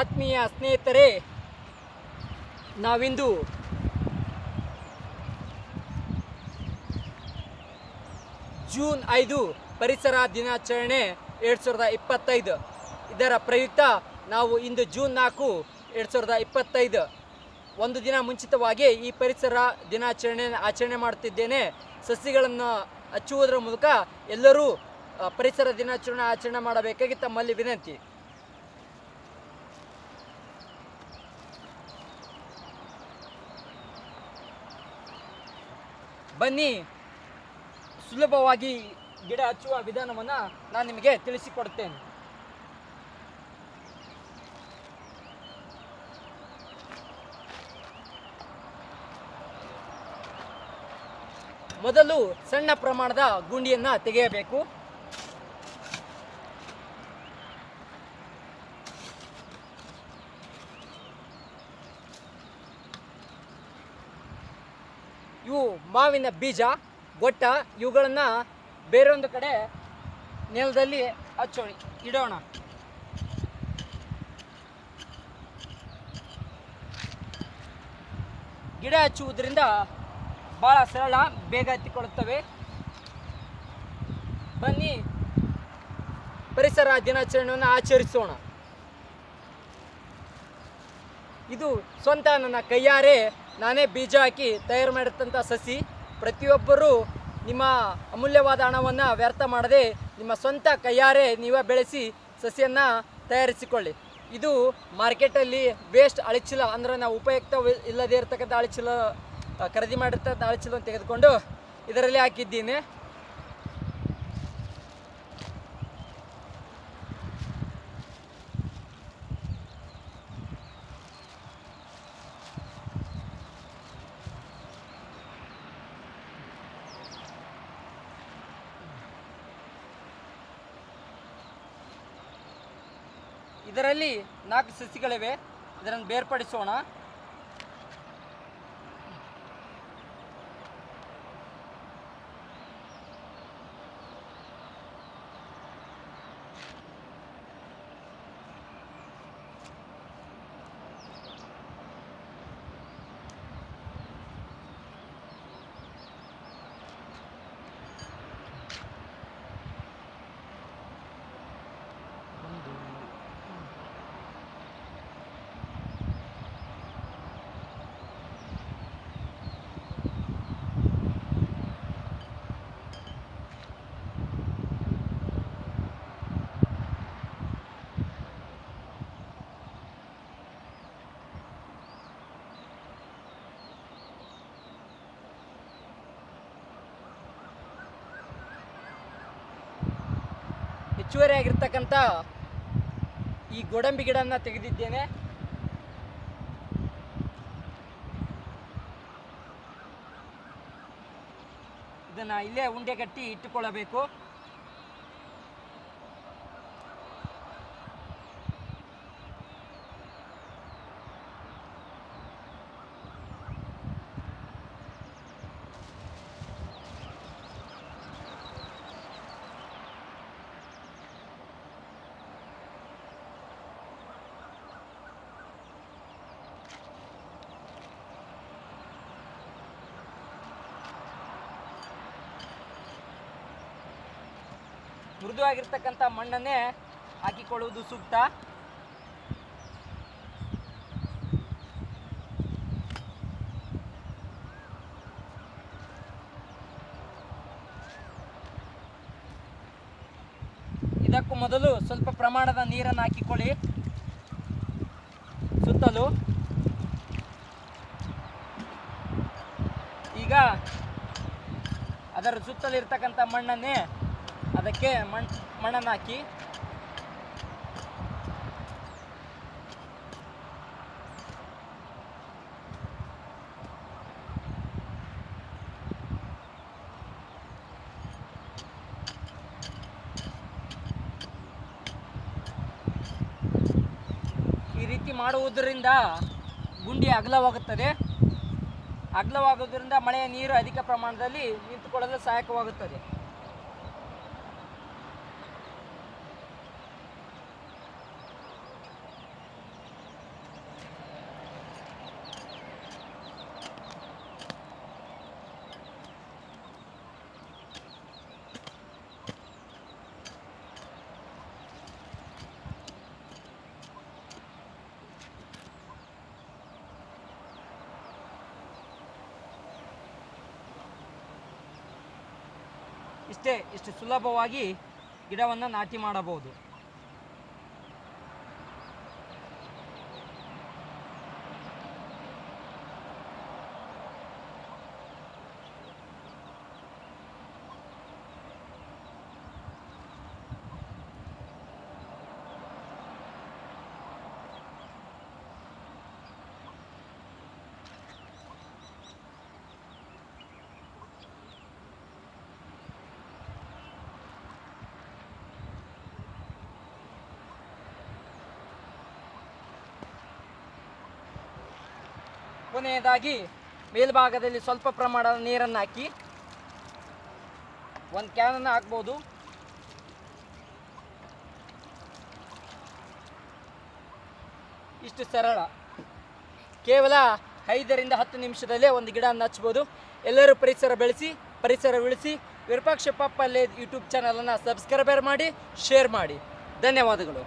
ಆತ್ಮೀಯ ಸ್ನೇಹಿತರೆ, ನಾವಿಂದು ಜೂನ್ ಐದು ಪರಿಸರ ದಿನಾಚರಣೆ ಎರಡು ಸಾವಿರದ ಇಪ್ಪತ್ತೈದು. ಇದರ ಪ್ರಯುಕ್ತ ನಾವು ಇಂದು ಜೂನ್ ನಾಲ್ಕು ಎರಡು ಸಾವಿರದ ಇಪ್ಪತ್ತೈದು. ಒಂದು ದಿನ ಮುಂಚಿತವಾಗಿ ಈ ಪರಿಸರ ದಿನಾಚರಣೆ ಆಚರಣೆ ಮಾಡುತ್ತಿದ್ದೇನೆ. ಸಸಿಗಳನ್ನು ಹಚ್ಚುವುದರ ಮೂಲಕ ಎಲ್ಲರೂ ಪರಿಸರ ದಿನಾಚರಣೆ ಆಚರಣೆ ಮಾಡಬೇಕಾಗಿ ತಮ್ಮಲ್ಲಿ ವಿನಂತಿ. ಬನ್ನಿ. ಸುಲಭವಾಗಿ ಗಿಡ ಹಚ್ಚುವ ವಿಧಾನವನ್ನು ನಾನು ನಿಮಗೆ ತಿಳಿಸಿಕೊಡ್ತೇನೆ. ಮೊದಲು ಸಣ್ಣ ಪ್ರಮಾಣದ ಗುಂಡಿಯನ್ನು ತೆಗೆಯಬೇಕು. ಇವು ಮಾವಿನ ಬೀಜ, ಗೊಟ್ಟ, ಇವುಗಳನ್ನು ಬೇರೊಂದು ಕಡೆ ನೆಲದಲ್ಲಿ ಹಚ್ಚೋಣ, ಇಡೋಣ. ಗಿಡ ಹಚ್ಚುವುದರಿಂದ ಭಾಳ ಸರಳ, ಬೇಗ ಹತ್ತಿಕೊಳ್ಳುತ್ತವೆ. ಬನ್ನಿ, ಪರಿಸರ ದಿನಾಚರಣೆಯನ್ನು ಆಚರಿಸೋಣ. ಇದು ಸ್ವಂತ ನನ್ನ ಕೈಯಾರೆ ನಾನೇ ಬೀಜ ಹಾಕಿ ತಯಾರು ಮಾಡಿರ್ತಂಥ ಸಸಿ. ಪ್ರತಿಯೊಬ್ಬರೂ ನಿಮ್ಮ ಅಮೂಲ್ಯವಾದ ಹಣವನ್ನು ವ್ಯರ್ಥ ಮಾಡದೆ ನಿಮ್ಮ ಸ್ವಂತ ಕೈಯಾರೆ ನೀವೇ ಬೆಳೆಸಿ ಸಸಿಯನ್ನು ತಯಾರಿಸಿಕೊಳ್ಳಿ. ಇದು ಮಾರ್ಕೆಟಲ್ಲಿ ವೇಸ್ಟ್ ಅಳಿಚೀಲ ಅಂದರೆ ನಾವು ಉಪಯುಕ್ತ ಇಲ್ಲದೇ ಇರತಕ್ಕಂಥ ಅಳಿಚಿಲ ಖರೀದಿ ಮಾಡಿರ್ತಕ್ಕಂಥ ಅಳಿಚಿಲನ್ನು ತೆಗೆದುಕೊಂಡು ಇದರಲ್ಲಿ ಹಾಕಿದ್ದೀನಿ. ಇದರಲ್ಲಿ ನಾಲ್ಕು ಸಸಿಗಳಿವೆ. ಇದನ್ನು ಬೇರ್ಪಡಿಸೋಣ. ಹೆಚ್ಚುವರಿ ಆಗಿರ್ತಕ್ಕಂಥ ಈ ಗೋಡಂಬಿ ಗಿಡನ ತೆಗೆದಿದ್ದೇನೆ. ಇದನ್ನ ಇಲ್ಲೇ ಉಂಡೆ ಕಟ್ಟಿ ಇಟ್ಟುಕೊಳ್ಳಬೇಕು. ಮೃದುವಾಗಿರ್ತಕ್ಕಂಥ ಮಣ್ಣನ್ನೇ ಹಾಕಿಕೊಳ್ಳುವುದು ಸೂಕ್ತ. ಇದಕ್ಕೂ ಮೊದಲು ಸ್ವಲ್ಪ ಪ್ರಮಾಣದ ನೀರನ್ನು ಹಾಕಿಕೊಳ್ಳಿ. ಸುತ್ತಲೂ. ಈಗ ಅದರ ಸುತ್ತಲಿರ್ತಕ್ಕಂಥ ಮಣ್ಣನ್ನೇ ಅದಕ್ಕೆ ಮಣ್ಣು ಮಣ್ಣನ್ನು ಹಾಕಿ. ಈ ರೀತಿ ಮಾಡುವುದರಿಂದ ಗುಂಡಿ ಅಗಲವಾಗುತ್ತದೆ. ಅಗಲವಾಗುವುದರಿಂದ ಮಳೆಯ ನೀರು ಅಧಿಕ ಪ್ರಮಾಣದಲ್ಲಿ ನಿಂತುಕೊಳ್ಳಲು ಸಹಾಯಕವಾಗುತ್ತದೆ. ಇಷ್ಟೇ ಇಷ್ಟು ಸುಲಭವಾಗಿ ಗಿಡವನ್ನು ನಾಟಿ ಮಾಡಬಹುದು. ಕೊನೆಯದಾಗಿ ಮೇಲ್ಭಾಗದಲ್ಲಿ ಸ್ವಲ್ಪ ಪ್ರಮಾಣದ ನೀರನ್ನು ಹಾಕಿ. ಒಂದು ಕ್ಯಾನನ್ನು ಹಾಕ್ಬೋದು. ಇಷ್ಟು ಸರಳ. ಕೇವಲ ಐದರಿಂದ ಹತ್ತು ನಿಮಿಷದಲ್ಲೇ ಒಂದು ಗಿಡವನ್ನು ಹಚ್ಬೋದು. ಎಲ್ಲರೂ ಪರಿಸರ ಬೆಳೆಸಿ, ಪರಿಸರ ಉಳಿಸಿ ವಿರೂಪಾಕ್ಷ ಪಪ್ಪಲ್ಲೇ ಯೂಟ್ಯೂಬ್ ಚಾನಲನ್ನು ಸಬ್ಸ್ಕ್ರೈಬರ್ ಮಾಡಿ, ಶೇರ್ ಮಾಡಿ. ಧನ್ಯವಾದಗಳು.